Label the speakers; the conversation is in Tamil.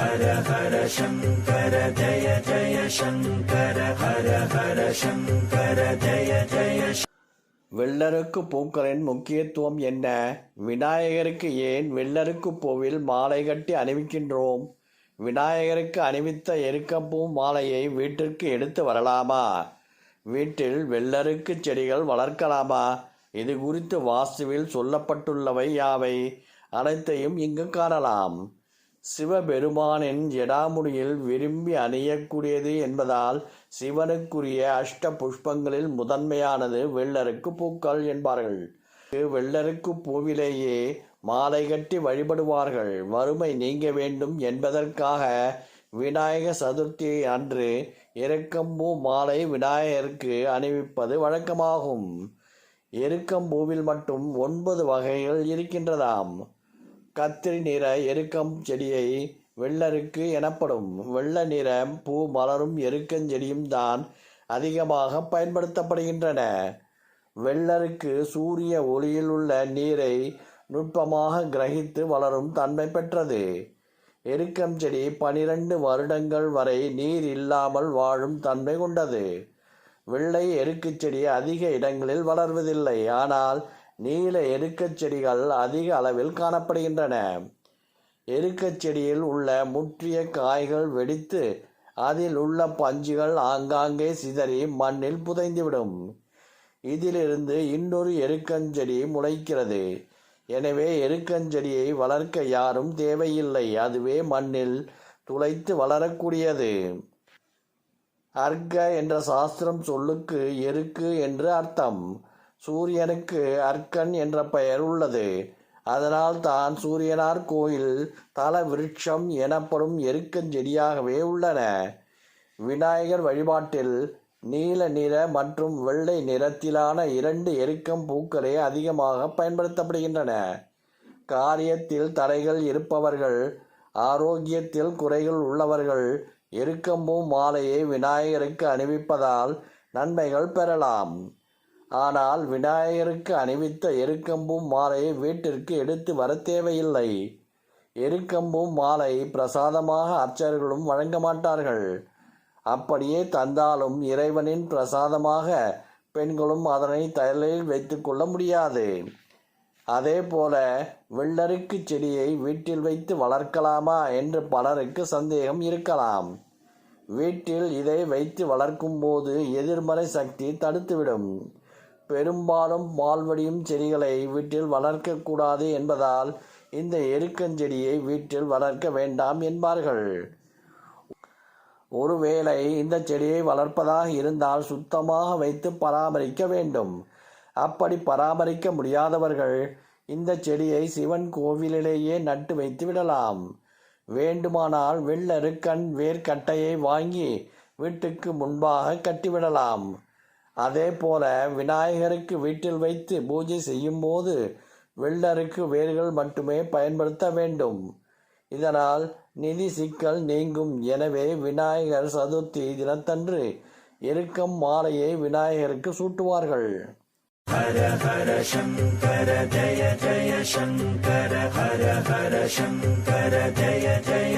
Speaker 1: ஹர ஹர சங்கர ஜய ஜய சங்கர ஹர ஹர சங்கர ஜய ஜய
Speaker 2: வெள்ளருக்கு பூக்களின் முக்கியத்துவம் என்ன? விநாயகருக்கு ஏன் வெள்ளருக்கு பூவில் மாலை கட்டி அணிவிக்கின்றோம்? விநாயகருக்கு அணிவித்த எருக்கப்பூ மாலையை வீட்டிற்கு எடுத்து வரலாமா? வீட்டில் வெள்ளருக்கு செடிகள் வளர்க்கலாமா? இது குறித்து வாஸ்துவில் சொல்லப்பட்டுள்ளவை யாவை? அனைத்தையும் இங்கு காணலாம். சிவபெருமானின் ஜடாமுடியில் விரும்பி அணியக்கூடியது என்பதால் சிவனுக்குரிய அஷ்ட புஷ்பங்களில் முதன்மையானது வெள்ளருக்கு பூக்கள் என்பார்கள். வெள்ளருக்கு பூவிலேயே மாலை கட்டி வழிபடுவார்கள். வறுமை நீங்க வேண்டும் என்பதற்காக விநாயக சதுர்த்தி அன்று இறக்கம்பூ மாலை விநாயகருக்கு அணிவிப்பது வழக்கமாகும். எருக்கம்பூவில் மட்டும் ஒன்பது வகைகள் இருக்கின்றதாம். கத்திரி நிற எருக்கம் செடியை வெள்ளருக்கு எனப்படும். வெள்ள நிற பூ மலரும் எருக்கஞ்செடியும் தான் அதிகமாக பயன்படுத்தப்படுகின்றன. வெள்ளருக்கு சூரிய ஒளியில் உள்ள நீரை நுட்பமாக கிரகித்து வளரும் தன்மை பெற்றது. எருக்கம் செடி பனிரெண்டு வருடங்கள் வரை நீர் இல்லாமல் வாழும் தன்மை கொண்டது. வெள்ளை எருக்குச் செடி அதிக இடங்களில் வளர்வதில்லை. ஆனால் நீல எருக்கச் செடிகள் அதிக அளவில் காணப்படுகின்றன. எருக்கச் செடியில் உள்ள முற்றிய காய்கள் வெடித்து அதில் உள்ள பஞ்சுகள் ஆங்காங்கே சிதறி மண்ணில் புதைந்துவிடும். இதிலிருந்து இன்னொரு எருக்கஞ்செடி முளைக்கிறது. எனவே எருக்கஞ்செடியை வளர்க்க யாரும் தேவையில்லை. அதுவே மண்ணில் துளைத்து வளரக்கூடியது. அர்க்க என்ற சாஸ்திரம் சொல்லுக்கு எருக்கு என்று அர்த்தம். சூரியனுக்கு அர்க்கன் என்ற பெயர் உள்ளது. அதனால் தான் சூரியனார் கோயில் தல விருட்சம் எனப்படும் எருக்கஞ்செடியாகவே உள்ளன. விநாயகர் வழிபாட்டில் நீல நிற மற்றும் வெள்ளை நிறத்திலான இரண்டு எருக்கம் பூக்களே அதிகமாக பயன்படுத்தப்படுகின்றன. காரியத்தில் தடைகள் இருப்பவர்கள் ஆரோக்கியத்தில் குறைகள் உள்ளவர்கள் எருக்கம்பூ மாலையை விநாயகருக்கு அணிவிப்பதால் நன்மைகள் பெறலாம். ஆனால் விநாயகருக்கு அணிவித்த எருக்கம்பும் மாலையை வீட்டிற்கு எடுத்து வர தேவையில்லை. எருக்கம்பும் மாலை பிரசாதமாக அர்ச்சகர்களும் வழங்க மாட்டார்கள். அப்படியே தந்தாலும் இறைவனின் பிரசாதமாக பெண்களும் அதனை தலையில் வைத்துக்கொள்ள முடியாது. அதே போல வெள்ளருக்கு செடியை வீட்டில் வைத்து வளர்க்கலாமா என்று பலருக்கு சந்தேகம் இருக்கலாம். வீட்டில் இதை வைத்து வளர்க்கும் போது எதிர்மறை சக்தி தடுத்துவிடும். பெரும்பாலும் பால்வடியும் செடிகளை வீட்டில் வளர்க்கக்கூடாது என்பதால் இந்த எருக்கஞ்செடியை வீட்டில் வளர்க்க வேண்டாம் என்பார்கள். ஒருவேளை இந்த செடியை வளர்ப்பதாக இருந்தால் சுத்தமாக வைத்து பராமரிக்க வேண்டும். அப்படி பராமரிக்க முடியாதவர்கள் இந்த செடியை சிவன் கோவிலிலேயே நட்டு வைத்து விடலாம். வேண்டுமானால் வெள்ளருக்கண் வேர்க்கட்டையை வாங்கி வீட்டுக்கு முன்பாக கட்டிவிடலாம். அதே போல விநாயகருக்கு வீட்டில் வைத்து பூஜை செய்யும்போது வெள்ளருக்கு வேர்கள் மட்டுமே பயன்படுத்த வேண்டும். இதனால் நிதி சிக்கல் நீங்கும். எனவே விநாயகர் சதுர்த்தி தினத்தன்று எருக்கம் மாலையை விநாயகருக்கு சூட்டுவார்கள்.
Speaker 1: ஹர ஹர சங்கர ஜய ஜய சங்கர ஹர ஹர சங்கர ஜய ஜய